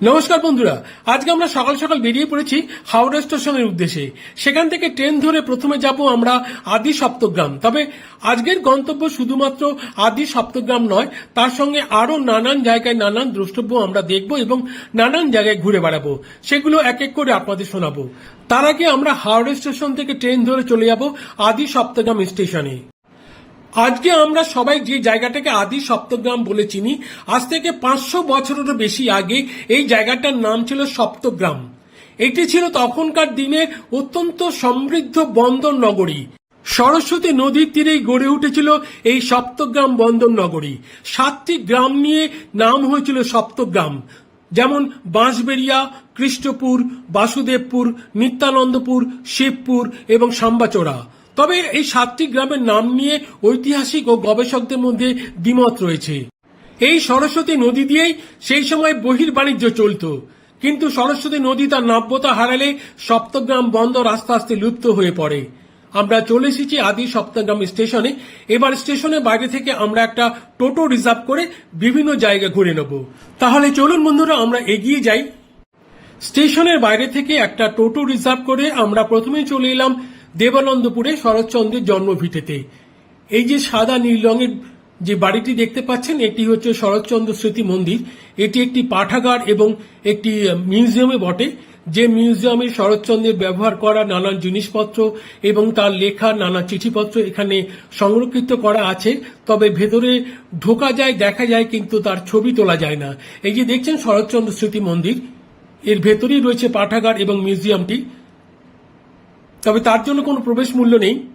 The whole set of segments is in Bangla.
নমস্কার বন্ধুরা, আজকে আমরা সকাল সকাল বেরিয়ে পড়েছি হাওড়া স্টেশনের উদ্দেশ্যে। সেখান থেকে ট্রেন ধরে প্রথমে যাব আমরা আদি সপ্তগ্রাম। তবে আজকের গন্তব্য শুধুমাত্র আদি সপ্তগ্রাম নয়, তার সঙ্গে আরও নানান জায়গায় নানান দ্রষ্টব্য আমরা দেখব এবং নানান জায়গায় ঘুরে বেড়াবো। সেগুলো এক এক করে আপনাদের শোনাবো। তার আগে আমরা হাওড়া স্টেশন থেকে ট্রেন ধরে চলে যাব আদি সপ্তগ্রাম স্টেশনে। আজকে আমরা সবাই যে জায়গাটাকে আদি সপ্তগ্রাম বলে চিনি, আজ থেকে পাঁচশো বছরেরও বেশি আগে এই জায়গাটার নাম ছিল সপ্তগ্রাম। এটি ছিল তখনকার দিনে অত্যন্ত সমৃদ্ধ বন্দর নগরী। সরস্বতী নদীর তীরেই গড়ে উঠেছিল এই সপ্তগ্রাম বন্দর নগরী। সাতটি গ্রাম নিয়ে নাম হয়েছিল সপ্তগ্রাম। যেমন বাঁশবেড়িয়া, কৃষ্ণপুর, বাসুদেবপুর, নিত্যানন্দপুর, শিবপুর এবং সাম্বাচোড়া। তবে এই সাতটি গ্রামের নাম নিয়ে ঐতিহাসিক ও গবেষকদের মধ্যে দ্বিমত রয়েছে। এই সরস্বতী নদী দিয়েই সেই সময় বহির বাণিজ্য চলত। কিন্তু সরস্বতী নদী তার নাব্যতা হারালে সপ্তগ্রাম বন্দর আস্তে আস্তে লুপ্ত হয়ে পড়ে। আমরা চলে এসেছি আদি সপ্তগ্রাম স্টেশনে। এবার স্টেশনের বাইরে থেকে আমরা একটা টোটো রিজার্ভ করে বিভিন্ন জায়গা ঘুরে নেব। তাহলে চলুন বন্ধুরা, আমরা এগিয়ে যাই। স্টেশনের বাইরে থেকে একটা টোটো রিজার্ভ করে আমরা প্রথমেই চলে এলাম দেবানন্দপুরে শরৎচন্দ্রের জন্মভিটেতে। এই যে সাদা নীল রঙের যে বাড়িটি দেখতে পাচ্ছেন, এটি হচ্ছে শরৎচন্দ্র স্মৃতি মন্দির। এটি একটি পাঠাগার এবং একটি মিউজিয়ামে বটে। যে মিউজিয়ামে শরৎচন্দ্রের ব্যবহার করা নানান জিনিসপত্র এবং তার লেখা নানা চিঠিপত্র এখানে সংরক্ষিত করা আছে। তবে ভেতরে ঢোকা যায়, দেখা যায়, কিন্তু তার ছবি তোলা যায় না। এই যে দেখছেন শরৎচন্দ্র স্মৃতি মন্দির, এর ভেতরেই রয়েছে পাঠাগার এবং মিউজিয়ামটি। তবে তার জন্য কোনো প্রবেশ মূল্য নেই।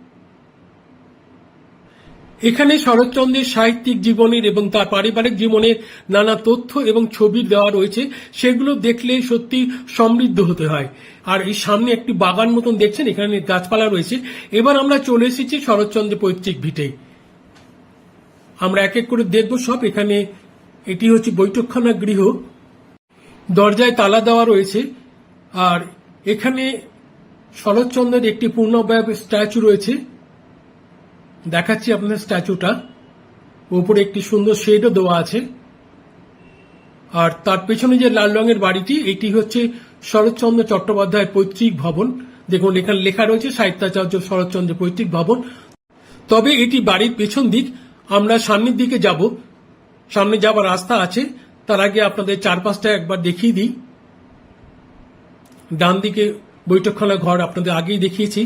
এখানে শরৎচন্দ্রের সাহিত্যিক জীবনের এবং তার পারিবারিক জীবনের নানা তথ্য এবং ছবি দেওয়া রয়েছে। সেগুলো দেখলে সত্যি সমৃদ্ধ হতে হয়। আর এই সামনে একটি বাগান মতন দেখছেন, এখানে গাছপালা রয়েছে। এবার আমরা চলে এসেছি শরৎচন্দ্রের পৈতৃক ভিটে। আমরা এক এক করে দেখব সব। এখানে এটি হচ্ছে বৈঠকখানা গৃহ। দরজায় তালা দেওয়া রয়েছে। আর এখানে শরৎচন্দ্রের একটি পূর্ণবয়ব স্ট্যাচু রয়েছে। দেখাচ্ছি আপনার স্ট্যাচুটা। উপরে একটি সুন্দর শেডও দেওয়া আছে। আর তার পেছনে যে লাল রঙের বাড়িটি, এটি হচ্ছে শরৎচন্দ্র চট্টোপাধ্যায়ের পৈতৃক ভবন। দেখুন, এখানে লেখা রয়েছে সাহিত্যাচার্য শরৎচন্দ্র পৈতৃক ভবন। তবে এটি বাড়ির পেছন দিক। আমরা সামনের দিকে যাব। সামনে যাওয়ার রাস্তা আছে, তার আগে আপনাদের চারপাশটা একবার দেখিয়ে দিই। ডান দিকে বৈঠকখানা ঘর আপনাদের আগেই দেখিয়েছি।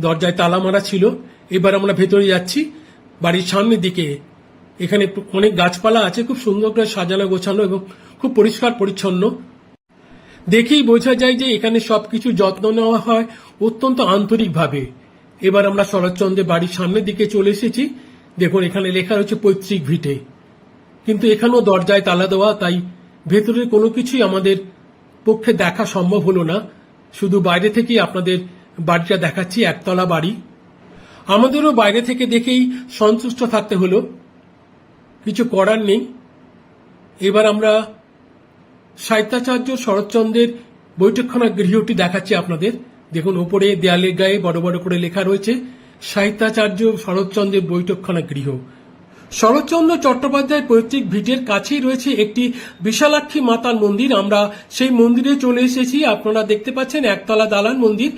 দরজায় তালা মারা ছিল। এবার আমরা ভেতরে যাচ্ছি। বাড়ির সামনের দিকে। এখানে অনেক গাছপালা আছে, খুব সুন্দর করে সাজানো, গোছানো এবং খুব পরিষ্কার পরিচ্ছন্ন। দেখেই বোঝা যায় যে এখানে সবকিছু যত্ন নেওয়া হয় অত্যন্ত আন্তরিকভাবে। এবার আমরা শরৎচন্দ্রের বাড়ির সামনের দিকে চলে এসেছি। দেখুন, এখানে লেখা রয়েছে পৈতৃক ভিটে। কিন্তু এখানেও দরজায় তালা দেওয়া, তাই ভেতরের কোনো কিছুই আমাদের পক্ষে দেখা সম্ভব হলো না। শুধু বাইরে থেকেই আপনাদের বাড়িটা দেখাচ্ছি, একতলা বাড়ি। আমাদেরও বাইরে থেকে দেখেই সন্তুষ্ট থাকতে হলো। কিছু করার নেই। এবার আমরা সাহিত্যাচার্য শরৎচন্দ্রের বৈঠকখানা গৃহটি দেখাচ্ছি আপনাদের। দেখুন, ওপরে দেয়ালের গায়ে বড় বড় করে লেখা রয়েছে, সাহিত্যাচার্য শরৎচন্দ্রের বৈঠকখানা গৃহ। শরৎচন্দ্র চট্টোপাধ্যায় পৈতৃক ভিটের কাছেই রয়েছে একটি বিশালাক্ষী মাতার মন্দির। আমরা সেই মন্দিরে চলে এসেছি। আপনারা দেখতে পাচ্ছেন একতলা দালান মন্দির।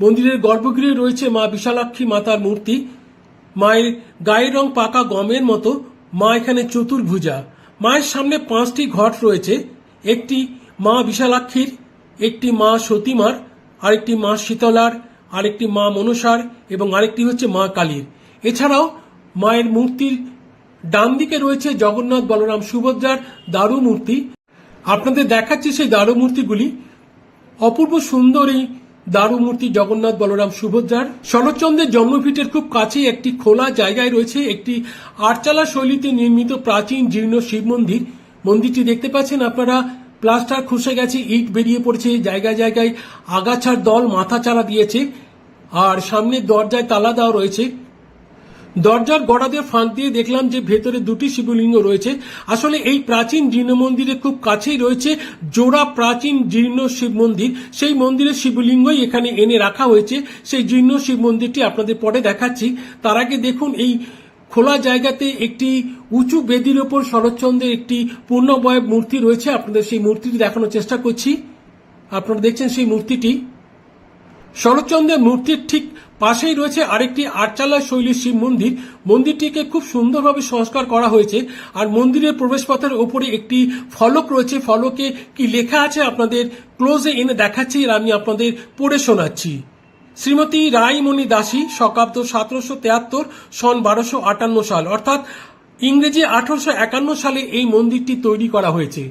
মন্দিরের গর্ভগৃহে রয়েছে মা বিশালাক্ষী মাতার মূর্তি। মায়ের গায়ের রং পাকা গমের মতো। মা এখানে চতুর্ভুজা। মায়ের সামনে পাঁচটি ঘট রয়েছে। একটি মা বিশালাক্ষীর, একটি মা সতীমার, আরেকটি মা শীতলার, আরেকটি মা মনসার এবং আরেকটি হচ্ছে মা কালীর। এছাড়াও মায়ের মূর্তির ডান দিকে রয়েছে জগন্নাথ বলরাম সুভদ্রার দারু মূর্তি আপনাদের দেখাচ্ছি সেই দারু মূর্তিগুলি অপূর্ব সুন্দর এই দারু মূর্তি জগন্নাথ বলরাম সুভদ্রার। শরৎচন্দ্রের জন্মভিটের খুব কাছেই একটি খোলা জায়গায় রয়েছে একটি আটচালা শৈলীতে নির্মিত প্রাচীন জীর্ণ শিব মন্দির। মন্দিরটি দেখতে পাচ্ছেন আপনারা, প্লাস্টার খসে গেছে, ইট বেরিয়ে পড়েছে, জায়গায় জায়গায় আগাছার দল মাথা চারা দিয়েছে। আর সামনে দরজায় তালা দেওয়া রয়েছে। দরজার গড়াতে ফাঁক দিয়ে দেখলাম যে ভেতরে দুটি শিবলিঙ্গ রয়েছে। আসলে এই প্রাচীন জীর্ণ মন্দিরের খুব কাছেই রয়েছে জোড়া প্রাচীন জীর্ণ শিব মন্দির। সেই মন্দিরের শিবলিঙ্গই এখানে এনে রাখা হয়েছে। সেই জীর্ণ শিব মন্দিরটি আপনাদের পরে দেখাচ্ছি। তার আগে দেখুন, এই খোলা জায়গাতে একটি উঁচু বেদির ওপর শরৎচন্দ্রের একটি পূর্ণবয় মূর্তি রয়েছে। আপনাদের সেই মূর্তিটি দেখানোর চেষ্টা করছি। আপনারা দেখছেন সেই মূর্তিটি। শরৎচন্দ্রের মূর্তির ঠিক পাশেই রয়েছে আরেকটি আটচালা শৈলীর শিব মন্দির। মন্দিরটিকে খুব সুন্দরভাবে সংস্কার করা হয়েছে আর মন্দিরের প্রবেশপথের ওপরে একটি ফলক রয়েছে। ফলকে কি লেখা আছে আপনাদের ক্লোজে এনে দেখাচ্ছি আর আমি আপনাদের পড়ে শোনাচ্ছি। শ্রীমতী রায়মণি দাসী শকাব্দ সতেরোশো তেয়াত্তর, সন বারোশো আটান্ন সাল। অর্থাৎ ইংরেজি আঠারোশো একান্ন সালে এই মন্দিরটি তৈরি করা হয়েছে।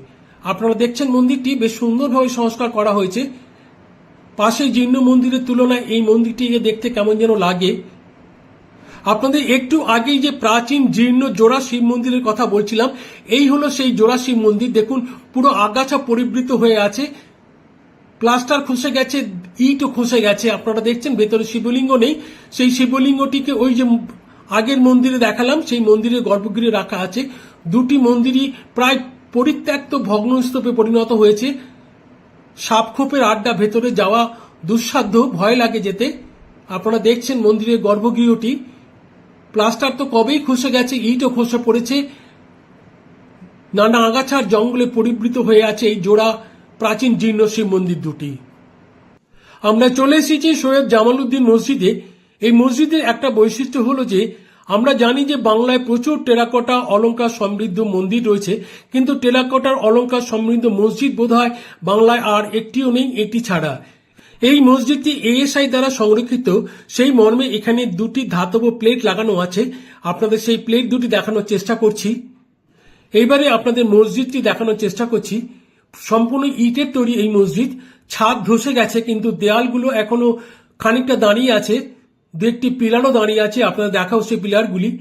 আপনারা দেখছেন মন্দিরটি বেশ সুন্দরভাবে সংস্কার করা হয়েছে। পাশে জীর্ণ মন্দিরের তুলনায় এই মন্দিরটিকে দেখতে কেমন যেন লাগে। আপনাদের একটু আগেই যে প্রাচীন জীর্ণ জোড়া শিব মন্দিরের কথা বলছিলাম, এই হলো সেই জোড়া শিব মন্দির। দেখুন, পুরো আগাছা পরিবৃত হয়ে আছে। প্লাস্টার খসে গেছে, ইটও খসে গেছে। আপনারা দেখছেন, ভেতরে শিবলিঙ্গ নেই। সেই শিবলিঙ্গটিকে ওই যে আগের মন্দিরে দেখালাম, সেই মন্দিরের গর্ভগৃহে রাখা আছে। দুটি মন্দিরই প্রায় পরিত্যক্ত ভগ্নস্তূপে পরিণত হয়েছে। সাপখোপের আড্ডা ভেতরে যাওয়া দুঃসাধ্য, ভয় লাগে যেতে। আপনারা দেখছেন মন্দিরের গর্ভগৃহটি। প্লাস্টার তো কবেই খসে গেছে, ইটও খসে পড়েছে। নানা আগাছার জঙ্গলে পরিবৃত হয়ে আছে এই জোড়া প্রাচীন জীর্ণ শিব মন্দির দুটি। আমরা চলে এসেছি সৈয়দ জামালউদ্দিন মসজিদে। এই মসজিদের একটা বৈশিষ্ট্য হলো যে আমরা জানি যে বাংলায় প্রচুর টেরাকোটা অলঙ্কার সমৃদ্ধ মন্দির রয়েছে, কিন্তু টেরাকোটার অলঙ্কার সমৃদ্ধ মসজিদ বোধহয় বাংলায় আর একটিও নেই, এটি ছাড়া। এই মসজিদটি এএসআই দ্বারা সংরক্ষিত। সেই মর্মে এখানে দুটি ধাতব প্লেট লাগানো আছে। আপনাদের সেই প্লেট দুটি দেখানোর চেষ্টা করছি। এইবারে আপনাদের মসজিদটি দেখানোর চেষ্টা করছি। সম্পূর্ণ ইটের তৈরি এই মসজিদ। ছাদ ধসে গেছে, কিন্তু দেয়ালগুলো এখনও খানিকটা দাঁড়িয়ে আছে। একটি পিলারও দাঁড়িয়ে আছে আপনারা দেখাও সেই পিলারগুলি।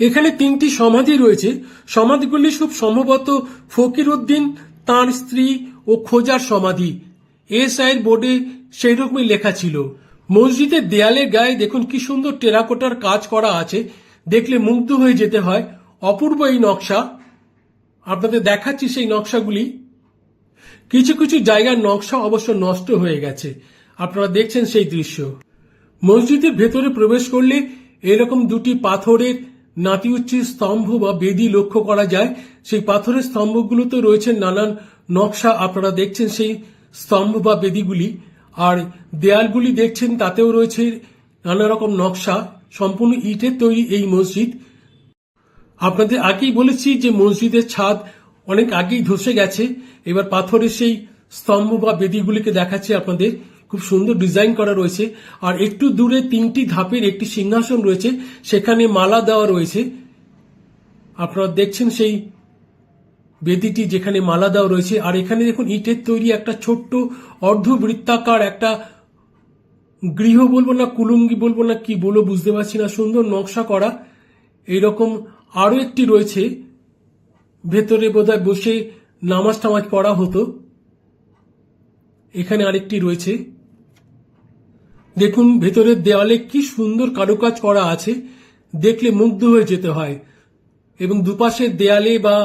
এখানে তিনটি সমাধি রয়েছে। সমাধিগুলি খুব সম্ভবত ফকির উদ্দিন, তাঁর স্ত্রী ও খোঁজার সমাধি। এস আইয়ের বোর্ডে সেই রকমই লেখা ছিল। মসজিদের দেয়ালের গায়ে দেখুন কি সুন্দর টেরাকোটার কাজ করা আছে। দেখলে মুগ্ধ হয়ে যেতে হয়। অপূর্ব এই নকশা। আপনাদের দেখাচ্ছি সেই নকশাগুলি। কিছু কিছু জায়গার নকশা অবশ্য নষ্ট হয়ে গেছে। আপনারা দেখছেন সেই দৃশ্য। মসজিদের ভেতরে প্রবেশ করলে এরকম দুটি পাথরের নাতি উচ্চের স্তম্ভ বা বেদি লক্ষ্য করা যায়। সেই পাথরের স্তম্ভগুলোতে রয়েছে নানান নকশা। আপনারা দেখছেন সেই স্তম্ভ বা বেদিগুলি। আর দেয়ালগুলি দেখছেন, তাতেও রয়েছে নানা রকম নকশা। সম্পূর্ণ ইটের তৈরি এই মসজিদ। আপনাদের আগেই বলেছি যে মসজিদের ছাদ অনেক আগেই ধসে গেছে। এবার পাথরের সেই স্তম্ভ বা বেদিগুলিকে দেখাচ্ছে আপনাদের। খুব সুন্দর ডিজাইন করা রয়েছে। আর একটু দূরে তিনটি ধাপের একটি সিংহাসন রয়েছে, সেখানে মালা দেওয়া রয়েছে। আপনারা দেখছেন সেই বেদিটি যেখানে মালা দেওয়া রয়েছে। আর এখানে দেখুন, ইটের তৈরি একটা ছোট্ট অর্ধবৃত্তাকার একটা গৃহ বলব না, কুলুঙ্গি বলব না, কি বলব বুঝতে পারছি না। সুন্দর নকশা করা। এইরকম আরও একটি রয়েছে। ভেতরে বোধহয় বসে নামাজ টামাজ পড়া হতো। এখানে আরেকটি রয়েছে। দেখুন ভেতরের দেওয়ালে কি সুন্দর কারুকাজ করা আছে। দেখলে মুগ্ধ হয়ে যেতে হয়। এবং দুপাশের দেয়ালে বা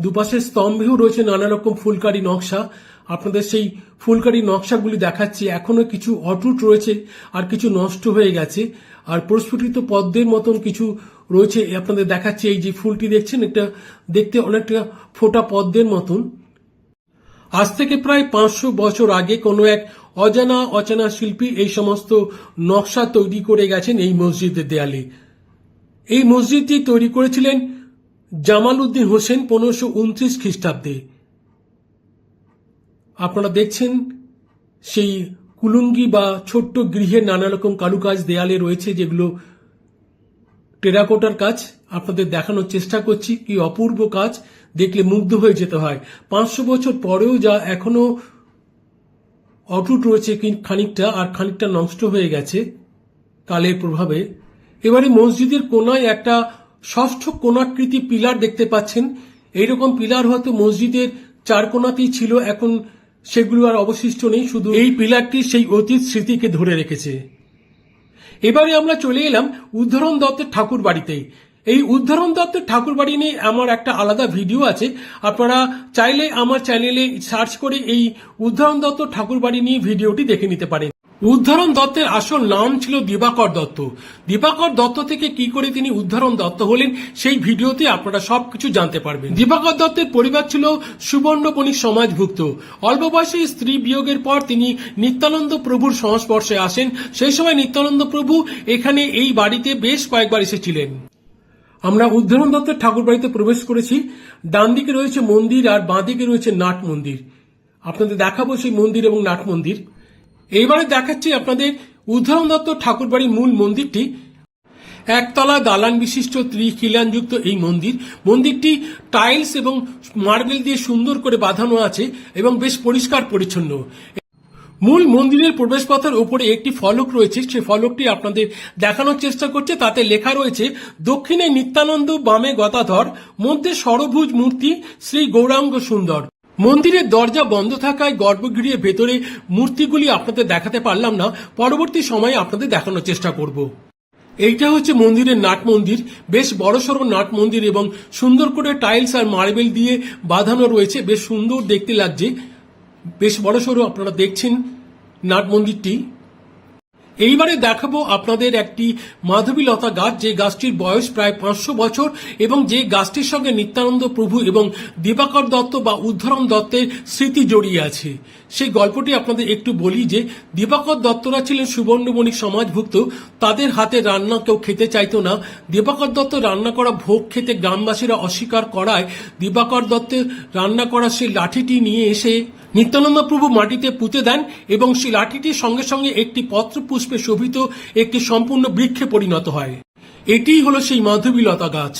দুপাশের স্তম্ভেও রয়েছে নানা রকম ফুলকারি নকশা। আপনাদের সেই ফুলকারি নকশাগুলি দেখাচ্ছি। এখনও কিছু অটুট রয়েছে আর কিছু নষ্ট হয়ে গেছে। আর প্রস্ফুটিত পদ্মের মতন কিছু রয়েছে। আপনাদের দেখাচ্ছি এই যে ফুলটি দেখছেন, এটা দেখতে অনেকটা ফোটা পদ্মের মতন। আজ থেকে প্রায় পাঁচশো বছর আগে কোনো এক অজানা অচেনা শিল্পী এই সমস্ত নকশা তৈরি করে গেছেন এই মসজিদের দেয়ালে। এই মসজিদটি তৈরি করেছিলেন জামাল উদ্দিন হোসেন পনেরোশো উনত্রিশ খ্রিস্টাব্দে। আপনারা দেখছেন সেই কুলুঙ্গি বা ছোট্ট গৃহের নানা রকম কারুকাজ দেয়ালে রয়েছে যেগুলো টেরাকোটার কাজ, আপনাদের দেখানোর চেষ্টা করছি কি অপূর্ব কাজ, দেখলে মুগ্ধ হয়ে যেতে হয়। পাঁচশো বছর পরেও যা এখনও অটুট রয়েছে খানিকটা, আর খানিকটা নষ্ট হয়ে গেছে কালের প্রভাবে। এবারে মসজিদের কোনায় একটা ষষ্ঠ কোণাকৃতি পিলার দেখতে পাচ্ছেন। এইরকম পিলার হয়তো মসজিদের চার কোণাতেই ছিল, এখন সেগুলো আর অবশিষ্ট নেই, শুধু এই পিলারটি সেই অতীত স্মৃতিকে ধরে রেখেছে। এবারে আমরা চলে এলাম উদ্ধরণ দত্তের ঠাকুর বাড়িতে। এই উদ্ধরণ দত্তের ঠাকুর বাড়ি নিয়ে আমার একটা আলাদা ভিডিও আছে। আপনারা চাইলে আমার চ্যানেলে সার্চ করে এই উদ্ধরণ দত্ত ঠাকুর বাড়ি নিয়ে ভিডিওটি দেখে নিতে পারেন। উদ্ধারণ দত্তের আসল নাম ছিল দিবাকর দত্ত। দিবাকর দত্ত থেকে কি করে তিনি উদ্ধারণ দত্ত হলেন, সেই ভিডিওতে আপনারা সবকিছু জানতে পারবেন। দিবাকর দত্তের পরিবার ছিল সুবর্ণ বণিক সমাজভুক্ত। অল্প বয়সে স্ত্রী বিয়োগের পর তিনি নিত্যানন্দ প্রভুর সংস্পর্শে আসেন। সেই সময় নিত্যানন্দ প্রভু এখানে এই বাড়িতে বেশ কয়েকবার এসেছিলেন। আমরা উদ্ধারণ দত্তের ঠাকুর বাড়িতে প্রবেশ করেছি। ডান দিকে রয়েছে মন্দির আর বাঁ দিকে রয়েছে নাট মন্দির। আপনাদের দেখাবো সেই মন্দির এবং নাট মন্দির। এইবারে দেখাচ্ছি আপনাদের উদ্ধারণ দত্ত ঠাকুর বাড়ির মূল মন্দিরটি। একতলা দালান বিশিষ্ট ত্রিখিলানযুক্ত এই মন্দির। মন্দিরটি টাইলস এবং মার্বেল দিয়ে সুন্দর করে বাঁধানো আছে এবং বেশ পরিষ্কার পরিচ্ছন্ন। মূল মন্দিরের প্রবেশপথের উপরে একটি ফলক রয়েছে। সেই ফলকটি আপনাদের দেখানোর চেষ্টা করছে। তাতে লেখা রয়েছে, দক্ষিণে নিত্যানন্দ বামে গতাধর মধ্যে সরভুজ মূর্তি শ্রী গৌরাঙ্গ সুন্দর। মন্দিরের দরজা বন্ধ থাকায় গর্ভগৃহের ভেতরে মূর্তিগুলি আপনাদের দেখাতে পারলাম না। পরবর্তী সময়ে আপনাদের দেখানোর চেষ্টা করব। এইটা হচ্ছে মন্দিরের নাট মন্দির। বেশ বড়সড় নাট মন্দির এবং সুন্দর করে টাইলস আর মার্বেল দিয়ে বাঁধানো রয়েছে। বেশ সুন্দর দেখতে লাগছে। বেশ বড়সড় আপনারা দেখছেন নাট মন্দিরটি। এইবারে দেখাবো আপনাদের একটি মাধবীলতা গাছ, যে গাছটির বয়স প্রায় পাঁচশো বছর এবং যে গাছটির সঙ্গে নিত্যানন্দ প্রভু এবং দিবাকর দত্ত বা উদ্ধারণ দত্তের স্মৃতি জড়িয়ে আছে। সেই গল্পটি আপনাদের একটু বলি যে দিবাকর দত্তরা ছিলেন সুবর্ণবণিক সমাজভুক্ত, তাদের হাতে রান্না কেউ খেতে চাইতো না। দিবাকর দত্ত রান্না করা ভোগ খেতে গ্রামবাসীরা অস্বীকার করায় দিবাকর দত্তের রান্না করা সেই লাঠিটি নিয়ে এসে নিত্যানন্দ প্রভু মাটিতে পুঁতে দেন এবং সেই লাঠিটির সঙ্গে সঙ্গে একটি পত্র পুষ্পে শোভিত একটি সম্পূর্ণ বৃক্ষে পরিণত হয়। এটিই হলো সেই মাধবীলতা গাছ।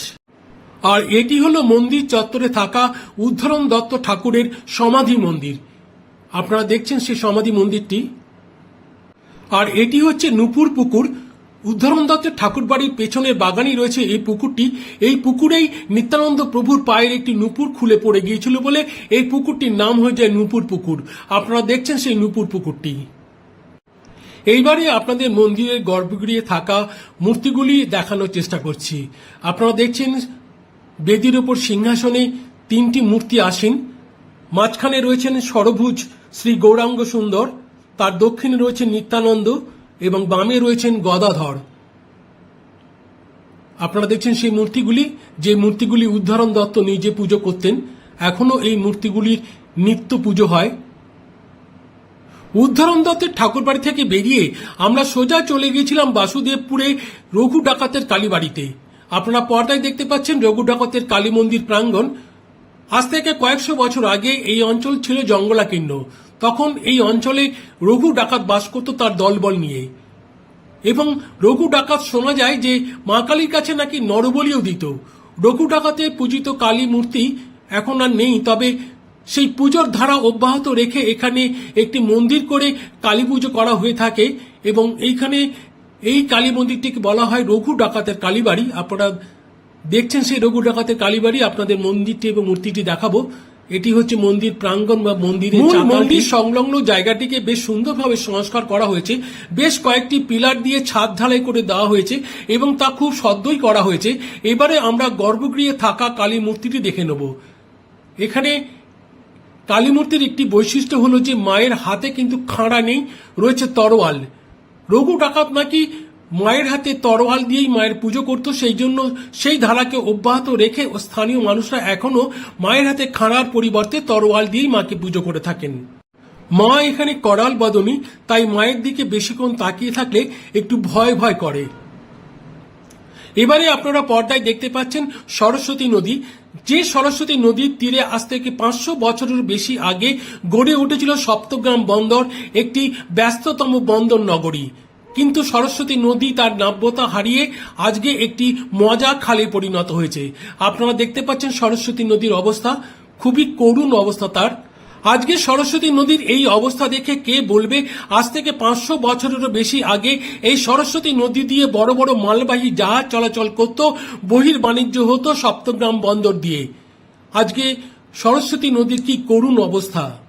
আর এটি হলো মন্দির চত্বরে থাকা উদ্ধরণ দত্ত ঠাকুরের সমাধি মন্দির। আপনারা দেখছেন সেই সমাধি মন্দিরটি। আর এটি হচ্ছে নুপুর পুকুর উদ্ধরণ দত্তের ঠাকুর বাড়ির পেছনের বাগানই রয়েছে এই পুকুরটি। এই পুকুরেই নিত্যানন্দ প্রভুর পায়ের একটি নুপুর খুলে পড়ে গিয়েছিল বলে এই পুকুরটির নাম হয়ে যায় নুপুর পুকুর। আপনারা দেখছেন সেই নুপুর পুকুরটি। এইবারে আপনাদের মন্দিরের গর্ভগৃহে থাকা মূর্তিগুলি দেখানোর চেষ্টা করছি। আপনারা দেখছেন বেদির ওপর সিংহাসনে তিনটি মূর্তি আসেন। মাঝখানে রয়েছেন সরভুজ শ্রী গৌরাঙ্গ সুন্দর, তার দক্ষিণে রয়েছেন নিত্যানন্দ এবং বামে রয়েছেন গদাধর। আপনারা দেখছেন সেই মূর্তিগুলি, যে মূর্তিগুলি উদ্ধারণ দত্ত নিজে পুজো করতেন, এখনও এই মূর্তিগুলির নিত্য পুজো হয়। উদ্ধারণ দত্তের ঠাকুর বাড়ি থেকে বেরিয়ে আমরা সোজা চলে গিয়েছিলাম বাসুদেবপুরে রঘু ডাকাতের কালীবাড়িতে। আপনারা পর্দায় দেখতে পাচ্ছেন রঘু ডাকাতের কালী মন্দির প্রাঙ্গণ। আজ থেকে কয়েকশো বছর আগে এই অঞ্চল ছিল জঙ্গলাকীর্ণ। তখন এই অঞ্চলে রঘু ডাকাত বাস করত তার দলবল নিয়ে। এবং রঘু ডাকাত শোনা যায় যে মা কালীর কাছে নাকি নরবলিও দিত। রঘু ডাকাতে পূজিত কালী মূর্তি এখন আর নেই, তবে সেই পুজোর ধারা অব্যাহত রেখে এখানে একটি মন্দির করে কালী পুজো করা হয়ে থাকে এবং এইখানে এই কালী মন্দিরটিকে বলা হয় রঘু ডাকাতের কালীবাড়ি। আপনারা দেখছেন সেই রঘু ডাকাতের কালীবাড়ি? আপনাদের মন্দিরটি এবং মূর্তিটি দেখাবো। এটি হচ্ছে মন্দির প্রাঙ্গণ বা মন্দিরের মন্দির? সংলগ্ন জায়গাটিকে বেশ সুন্দরভাবে সংস্কার করা হয়েছে। বেশ কয়েকটি পিলার দিয়ে ছাদ ঢালাই করে দেওয়া হয়েছে এবং তা খুব সদ্যই করা হয়েছে। এবারে আমরা গর্ভগৃহে থাকা কালী মূর্তিটি দেখে নেব। এখানে কালী মূর্তির একটি বৈশিষ্ট্য হলো যে মায়ের হাতে কিন্তু খাঁড়া নেই রয়েছে তরোয়াল। রঘু ডাকাত নাকি মায়ের হাতে তরোয়াল দিয়েই মায়ের পুজো করত, সেই জন্য সেই ধারাকে অব্যাহত রেখে স্থানীয় মানুষরা এখনও মায়ের হাতে খাঁড়ার পরিবর্তে তরোয়াল দিয়েই মাকে পুজো করে থাকেন। মা এখানে করাল বদনী তাই মায়ের দিকে বেশিক্ষণ তাকিয়ে থাকলে একটু ভয় ভয় করে। এবারে আপনারা পর্দায় দেখতে পাচ্ছেন সরস্বতী নদী। যে সরস্বতী নদীর তীরে আজ থেকে পাঁচশো বছরের বেশি আগে গড়ে উঠেছিল সপ্তগ্রাম বন্দর, একটি ব্যস্ততম বন্দর নগরী। কিন্তু সরস্বতী নদী তার নাব্যতা হারিয়ে আজকে একটি মজা খালে পরিণত হয়েছে। আপনারা দেখতে পাচ্ছেন সরস্বতী নদীর অবস্থা। খুবই করুণ অবস্থা তার। আজকে সরস্বতী নদীর এই অবস্থা দেখে কে বলবে? আজ থেকে পাঁচশো বছরেরও বেশি আগে এই সরস্বতী নদী দিয়ে বড় বড় মালবাহী জাহাজ চলাচল করত, বহির বাণিজ্য হতো সপ্তগ্রাম বন্দর দিয়ে। আজকে সরস্বতী নদীর কি করুণ অবস্থা।